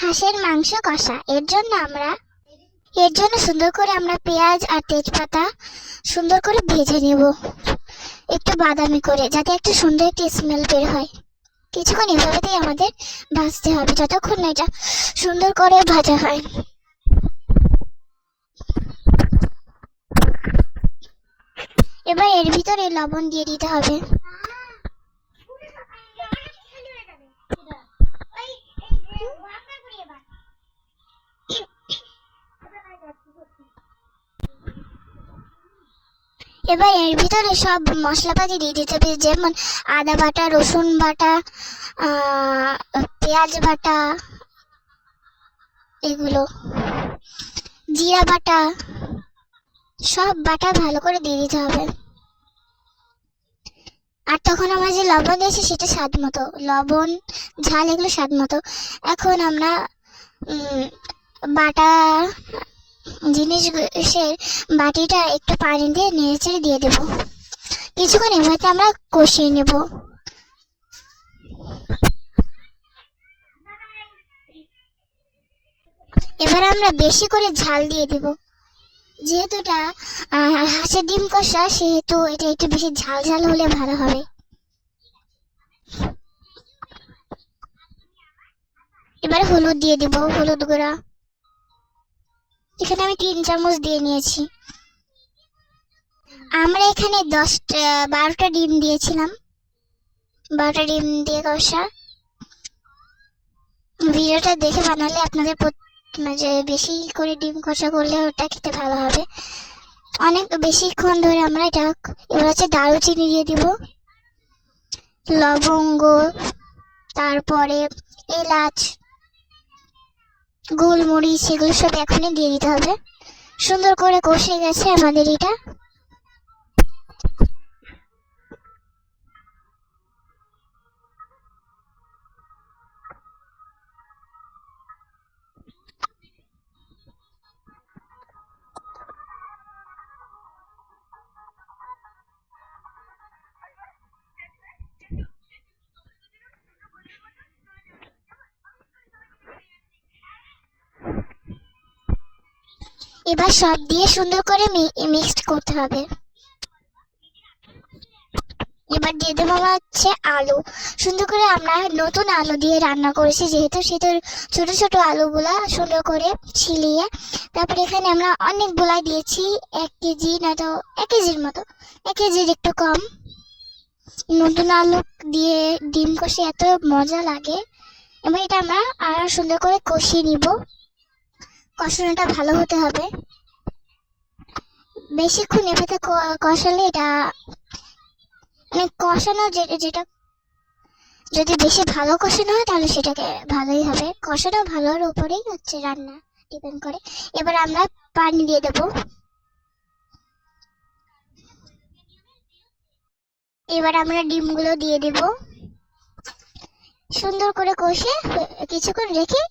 হাঁসের মাংস কষা, এর জন্য আমরা, এর জন্য সুন্দর করে আমরা পেঁয়াজ আর তেজপাতা সুন্দর করে ভেজে নেব। একটু বাদামি করে, যাতে একটা সুন্দর একটি স্মেল বের হয়। কিছুক্ষণ এভাবেতেই আমাদের ভাজতে হবে, যতক্ষণ না এটা সুন্দর করে ভাজা হয়। এবার এর ভিতরে লবণ দিয়ে দিতে হবে। এবার এর ভিতরে সব মশলাপাতি দিয়ে দিতে হবে, যেমন আদা বাটা, রসুন বাটা পেঁয়াজ বাটা, এগুলো, জিরা বাটা, সব বাটা ভালো করে দিয়ে দিতে হবে। আর তখন আমরা যে লবণ দিয়েছি সেটা স্বাদ মতো, লবণ, ঝাল এগুলো স্বাদ মতো। এখন আমরা বাটা জিনিসের বাটিটা একটু পানি দিয়ে নেড়ে দিয়ে দেবো। কিছুক্ষণ এভাবে আমরা কষিয়ে নেব। এবার আমরা বেশি করে ঝাল দিয়ে দেব। যেহেতু এটা হাঁসের ডিম কষা, সেহেতু এটা একটু বেশি ঝাল ঝাল হলে ভালো হবে। এবার হলুদ দিয়ে দিব, হলুদ গুঁড়া। এখানে আমি তিন চামচ দিয়ে নিয়েছি। আমরা এখানে দশটা বারোটা ডিম দিয়েছিলাম। বারোটা ডিম দিয়ে কষা। ভিডিওটা দেখে বানালে আপনাদের প্রত- মানে বেশি করে ডিম কষা করলে ওটা খেতে ভালো হবে। অনেক বেশিক্ষণ ধরে আমরা এটা এবার হচ্ছে দারুচিনি দিয়ে দিব। লবঙ্গ, তারপরে এলাচ গোলমরিচ এগুলো সব এখনই দিয়ে দিতে হবে। সুন্দর করে কষে গেছে আমাদের এটা। এবার সব দিয়ে সুন্দর করে মিক্সড করতে হবে। এবার দিয়ে দেবো হচ্ছে আলু। সুন্দর করে আমরা নতুন আলু দিয়ে রান্না করেছি, যেহেতু সেহেতু ছোট ছোট আলুগুলা সুন্দর করে ছিলিয়ে, তারপরে এখানে আমরা অনেক অনেকগুলা দিয়েছি, এক কেজি না তো এক কেজির মতো, এক কেজির একটু কম। নতুন আলু দিয়ে ডিম কষে এত মজা লাগে। এবার এটা আমরা আরও সুন্দর করে কষিয়ে নিব। কষানোটা ভালো হতে হবে। বেশিক্ষণ এভাবে কষালে এটা মানে কষানো যেটা যদি বেশি ভালো কষানো হয় তাহলে সেটাকে ভালোই হবে। কষানো ভালোর উপরেই হচ্ছে রান্না ডিপেন্ড করে। এবার আমরা পানি দিয়ে দেবো। এবার আমরা ডিমগুলো দিয়ে দেব। সুন্দর করে কষে কিছুক্ষণ রেখে